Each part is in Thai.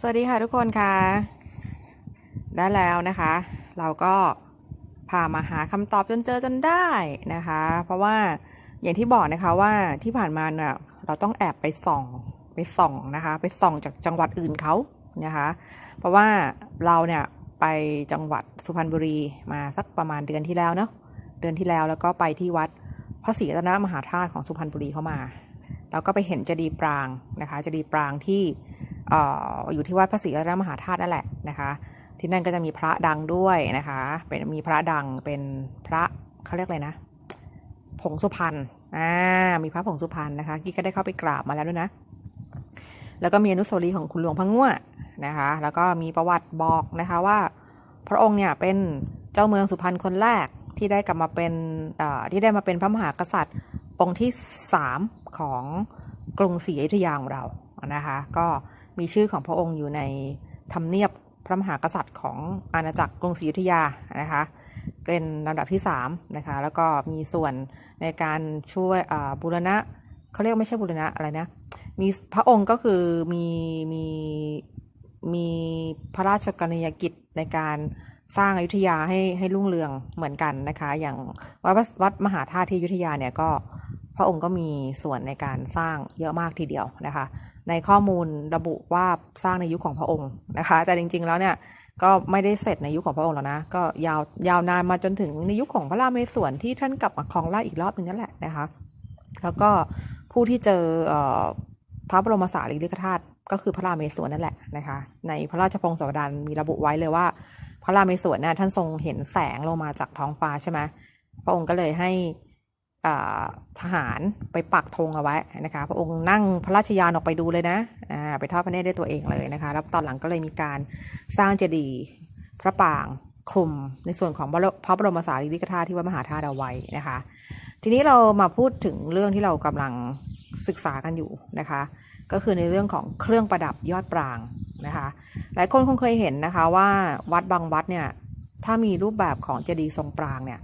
สวัสดีค่ะทุกคนค่ะ ได้แล้วนะคะ เราก็พามาหาคำตอบจนเจอจนได้นะคะ เพราะว่าอย่างที่บอกนะคะว่าที่ผ่านมาเนี่ยเราต้องแอบไปส่องไปส่องนะคะ ไปส่องจากจังหวัดอื่นเขานะคะ เพราะว่าเราเนี่ยไปจังหวัดสุพรรณบุรีมาสักประมาณเดือนที่แล้วเนาะเดือนที่แล้วแล้วก็ไปที่วัดพระศรีรัตนมหาธาตุของสุพรรณบุรีเข้ามา แล้วก็ไปเห็นเจดีย์ปรางนะคะเจดีย์ปรางที่ อยู่ที่วัดพระศรีรัตนมหาธาตุนั่นแหละนะคะ ที่นั่นก็จะมีพระดังด้วยนะคะ เป็นมีพระดังเป็นพระเขาเรียกอะไรนะ ผงสุพรรณอ่ามีพระผงสุพรรณนะคะกี้ก็ได้เข้าไปกราบมาแล้วด้วยนะ แล้วก็มีอนุสาวรีย์ของคุณหลวงพังง่วนะคะ แล้วก็มีประวัติบอกนะคะว่า พระองค์เนี่ยเป็นเจ้าเมืองสุพรรณคนแรกที่ได้กลับมาเป็นที่ได้มาเป็นพระมหากษัตริย์องค์ที่สามของกรุงศรีอยุธยาของเรานะคะ ก็ มีชื่อของพระองค์อยู่ในทำเนียบพระมหากษัตริย์ของอาณาจักรกรุงศรีอยุธยานะคะเป็นลำดับที่3นะคะแล้วก็มีส่วนในการช่วยบูรณะเขาเรียกไม่ใช่บูรณะอะไรนะมีพระองค์ก็คือมีมีมีพระราชกรณียกิจในการสร้างอยุธยาให้ให้รุ่งเรืองเหมือนกันนะคะอย่างวัดวัดมหาธาตุที่อยุธยาเนี่ยก็พระองค์ก็มีส่วนในการสร้างเยอะมากทีเดียวนะคะ ในข้อมูลระบุว่าสร้างในยุคของพระองค์นะคะ แต่จริง ๆ แล้วเนี่ยก็ไม่ได้เสร็จในยุคของพระองค์แล้วนะ ก็ยาวยาวนานมาจนถึงในยุคของพระรามเมศวรที่ท่านกลับมาครองราชอีกรอบหนึงนั่นแหละนะคะ แล้วก็ผู้ที่เจอเออพระบรมสารีริกธาตุก็คือพระรามเมศวรนั่นแหละนะคะ ในพระราชพงศาวดารมีระบุไว้เลยว่า พระรามเมศวรน่ะท่านทรงเห็นแสงลงมาจากท้องฟ้าใช่ไหมพระองค์ก็เลยให้ ทหารไปปักธงเอาไว้นะคะ พระองค์นั่งพระราชยานออกไปดูเลยนะไปทอดพระเนตรด้วยตัวเองเลยนะคะ แล้วตอนหลังก็เลยมีการสร้างเจดีย์พระปรางคลุมในส่วนของพระบรมสารีริกธาตุที่วัดมหาธาตุเอาไว้นะคะ ทีนี้เรามาพูดถึงเรื่องที่เรากำลังศึกษากันอยู่นะคะ ก็คือในเรื่องของเครื่องประดับยอดปรางนะคะ หลายคนคงเคยเห็นนะคะว่าวัดบางวัดเนี่ยถ้ามีรูปแบบของเจดีย์ทรงปรางเนี่ย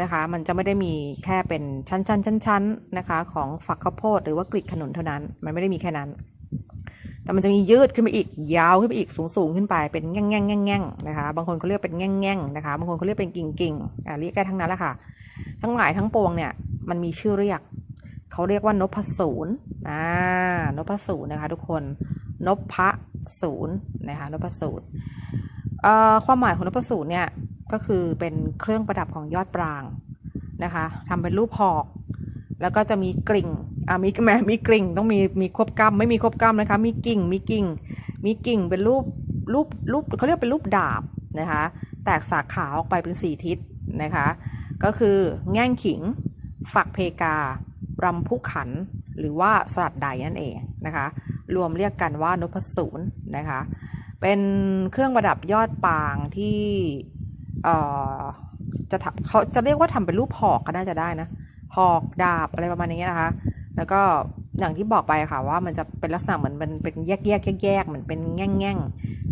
นะคะ มันจะไม่ได้มีแค่เป็นชั้นๆชั้นๆนะคะ ของฝักข้าวโพดหรือว่ากลีบขนุนเท่านั้น มันไม่ได้มีแค่นั้น แต่มันจะมียืดขึ้นไปอีกยาวขึ้นไปอีกสูงสูงๆขึ้นไปเป็นแง่งแง่งแง่งแง่งนะคะ บางคนเขาเรียกเป็นแง่งแง่งนะคะ บางคนเขาเรียกเป็นกิ่งกิ่งอ่าเรียกได้ทั้งนั้นแหละค่ะ ทั้งหลายทั้งปวงเนี่ยมันมีชื่อเรียกเขาเรียกว่านพศูนย์อ่านพศูนย์นะคะทุกคนนพศูนย์นะคะนพศูนย์เอ่อความหมายของนพศูนย์เนี่ย ก็คือเป็นเครื่องประดับของยอดปรางนะคะทำเป็นรูปหอก แล้วก็จะมีกลิ่งอ่ามีแหมมีกลิ่งต้องมีมีควบกล้ำไม่มีควบกล้ำนะคะมีกิ่งมีกิ่ง มีกิ่งเป็นรูปรูปรูปเขาเรียกเป็นรูปดาบนะคะแตกสาขาออกไปเป็นสี่ทิศนะคะก็คือแง่งขิง ฝักเพการำพุขัน หรือว่าสลัดใดนั่นเองนะคะรวมเรียกกันว่านพศูนย์นะคะเป็นเครื่องประดับยอดปางที่ จะทำเขาจะเรียกว่าทำเป็นรูปหอกก็น่าจะได้นะหอกดาบอะไรประมาณนี้นะคะ แล้วก็อย่างที่บอกไปค่ะว่ามันจะเป็นลักษณะเหมือนเป็นเป็นแยกแยกแยกแยกๆเหมือนเป็นแง่งแง่ง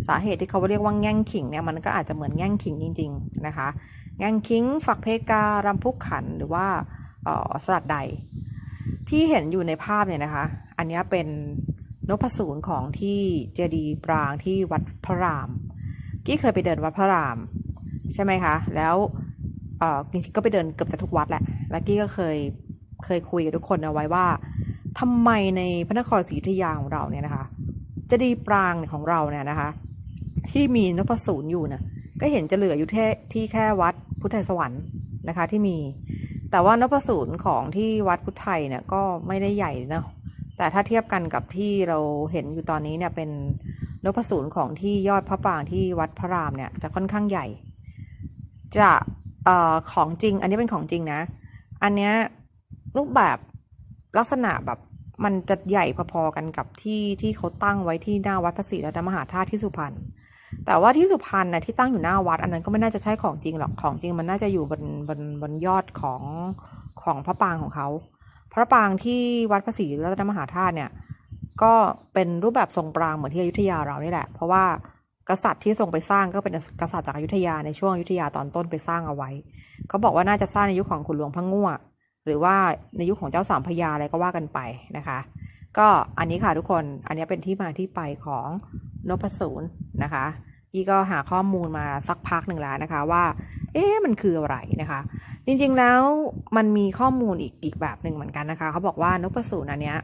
สาเหตุที่เขาเรียกว่าแง่งขิงเนี่ยมันก็อาจจะเหมือนแง่งขิงจริง ๆนะคะ แง่งคิงฝักเพการำพุกขันหรือว่าสลัดใด ที่เห็นอยู่ในภาพเนี่ยนะคะ อันนี้เป็นนพศูนของที่เจดีปรางที่วัดพระราม กี้เคยไปเดินวัดพระราม ใช่ไหมคะ แล้วเออจริงๆก็ไปเดินเกือบจะทุกวัดแหละแล้วกี้ก็เคยเคยคุยกับทุกคนเอาไว้ว่าทำไมในพระนครศรีอยุธยาของเราเนี่ยนะคะเจดีปรางของเราเนี่ยนะคะ ที่มีนพศูนย์อยู่น่ะก็เห็นจะเหลืออยู่แค่ที่แค่วัดพุทธไทยสวรรค์นะคะที่มี แต่ว่านพศูนย์ของที่วัดพุทธไทยเนี่ยก็ไม่ได้ใหญ่เนาะแต่ถ้าเทียบกันกับที่เราเห็นอยู่ตอนนี้เนี่ยเป็นนพศูนย์ของที่ยอดพระปรางที่วัดพระรามเนี่ยจะค่อนข้างใหญ่ จะเอ่อของจริง อันนี้เป็นของจริงนะ อันเนี้ยรูปแบบลักษณะแบบมันจะใหญ่พอๆกันกับที่ที่เขาตั้งไว้ที่หน้าวัดพระศรีรัตนมหาธาตุที่สุพรรณแต่ว่าที่สุพรรณนะที่ตั้งอยู่หน้าวัด อันนั้นก็ไม่น่าจะใช่ของจริงหรอกของจริงมันน่าจะอยู่บนบนบนยอดของของพระปางของเขาพระปางที่วัดพระศรีรัตนมหาธาตุเนี่ย ก็เป็นรูปแบบทรงปรางเหมือนที่อยุธยาเรานี่แหละ เพราะว่า กษัตริย์ที่ทรงไปสร้างก็เป็นกษัตริย์จากอยุธยาในช่วงอยุธยาตอนต้นไปสร้างเอาไว้ เขาบอกว่าน่าจะสร้างในยุคของขุนหลวงพระง่วหรือว่าในยุคของเจ้าสามพระยาอะไรก็ว่ากันไปนะคะ ก็อันนี้ค่ะทุกคนอันนี้เป็นที่มาที่ไปของนพสูรนะคะอีก็หาข้อมูลมาสักพักหนึ่งแล้วนะคะว่า เอ๊ะมันคืออะไรนะคะ จริงๆแล้วมันมีข้อมูลอีกอีกแบบหนึ่งเหมือนกันนะคะ เขาบอกว่านพสูรอันเนี้ย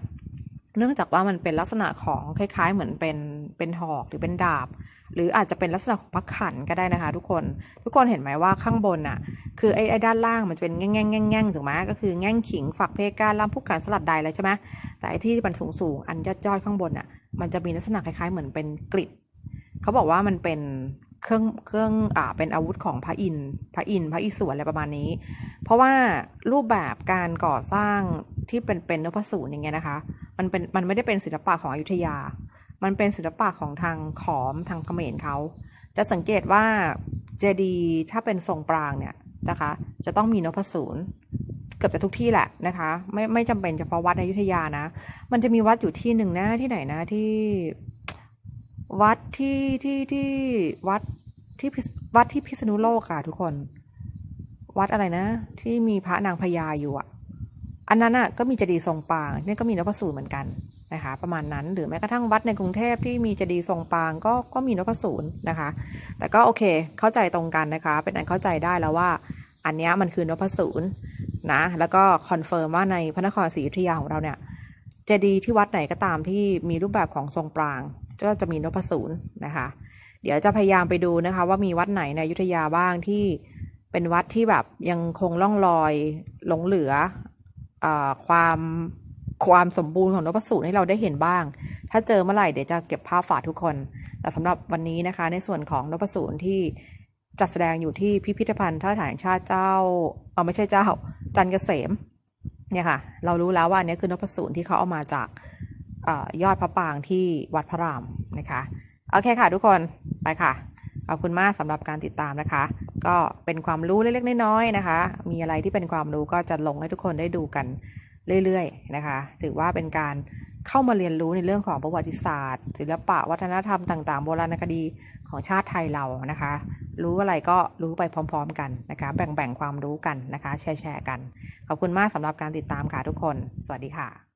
เนื่องจากว่ามันเป็นลักษณะของคล้ายๆ เหมือนเป็นเป็นหอกหรือเป็นดาบ หรืออาจจะเป็นลักษณะของพระขันก็ได้นะคะ ทุกคน ทุกคนเห็นไหมว่าข้างบนอะ คือไอ้ไอ้ด้านล่างมันจะเป็นแง่งแง่งแง่งแง่งถูกไหมก็คือแง่งขิงฝักเพกาล่ามผู้การสลัดใดอะไรใช่ไหมแต่ไอ้ที่มันสูงสูงอันยอดยอดข้างบนอะ มันจะมีลักษณะคล้ายๆ เหมือนเป็นกริดเขาบอกว่ามันเป็นเครื่องเครื่องอ่าเป็นอาวุธของพระอินพระอินพระอิศวรอะไรประมาณนี้ เพราะว่ารูปแบบการก่อสร้างที่เป็นเป็นนพสูรอย่างเงี้ยนะคะ มันเป็นมันไม่ได้เป็นศิลปะของอยุธยา มันเป็นศิลปะของทางขอมทางเขมรเขา จะสังเกตว่าเจดีย์ถ้าเป็นทรงปรางเนี่ยนะคะ จะต้องมีนพสูรเกือบจะทุกที่แหละนะคะ ไม่ไม่จำเป็นเฉพาะวัดในยุธยานะ มันจะมีวัดอยู่ที่หนึ่งนะที่ไหนนะที่วัดที่ที่ที่วัดที่วัดที่พิษณุโลกอะทุกคน วัดอะไรนะ ที่มีพระนางพญาอยู่อะอันนั้นอะก็มีเจดีย์ทรงปางนี่ก็มีนพสูตรเหมือนกัน นะคะประมาณนั้นหรือแม้กระทั่งวัดในกรุงเทพที่มีเจดีย์ทรงปางก็ก็มีนพสูรนะคะ แต่ก็โอเคเข้าใจตรงกันนะคะ เป็นอันเข้าใจได้แล้วว่าอันนี้มันคือนพสูรนะแล้วก็คอนเฟิร์มว่าในพระนครศรีอยุธยาของเราเนี่ยเจดีย์ที่วัดไหนก็ตามที่มีรูปแบบของทรงปรางก็จะมีนพสูรนะคะ เดี๋ยวจะพยายามไปดูนะคะ ว่ามีวัดไหนในอยุธยาบ้างที่เป็นวัดที่แบบยังคงล่องรอยหลงเหลืออความ ความสมบูรณ์ของนกพสูตให้เราได้เห็นบ้าง ถ้าเจอเมื่อไหร่เดี๋ยวจะเก็บภาพฝากทุกคน แต่สำหรับวันนี้นะคะ ในส่วนของนกพสูตที่จัดแสดงอยู่ที่พิพิธภัณฑ์ท่าฐานแห่งชาติเจ้าเออไม่ใช่เจ้า จันเกษมเนี่ยค่ะ เรารู้แล้วว่าอันนี้คือนกพสูตที่เขาเอามาจากออยอดพระปางที่วัดพระรามนะคะโอเคค่ะทุกคนไปค่ะขอบคุณมากสำหรับการติดตามนะคะ ก็เป็นความรู้เล็กๆน้อยๆนะคะ มีอะไรที่เป็นความรู้ก็จะลงให้ทุกคนได้ดูกัน เรื่อยๆนะคะ ถือว่าเป็นการเข้ามาเรียนรู้ในเรื่องของประวัติศาสตร์ ศิลปะวัฒนธรรมต่างๆ โบราณคดีของชาติไทยเรานะคะ รู้อะไรก็รู้ไปพร้อม ๆ กันนะคะ แบ่งๆความรู้กันนะคะ แชร์ๆกัน ขอบคุณมากสำหรับการติดตามค่ะทุกคน สวัสดีค่ะ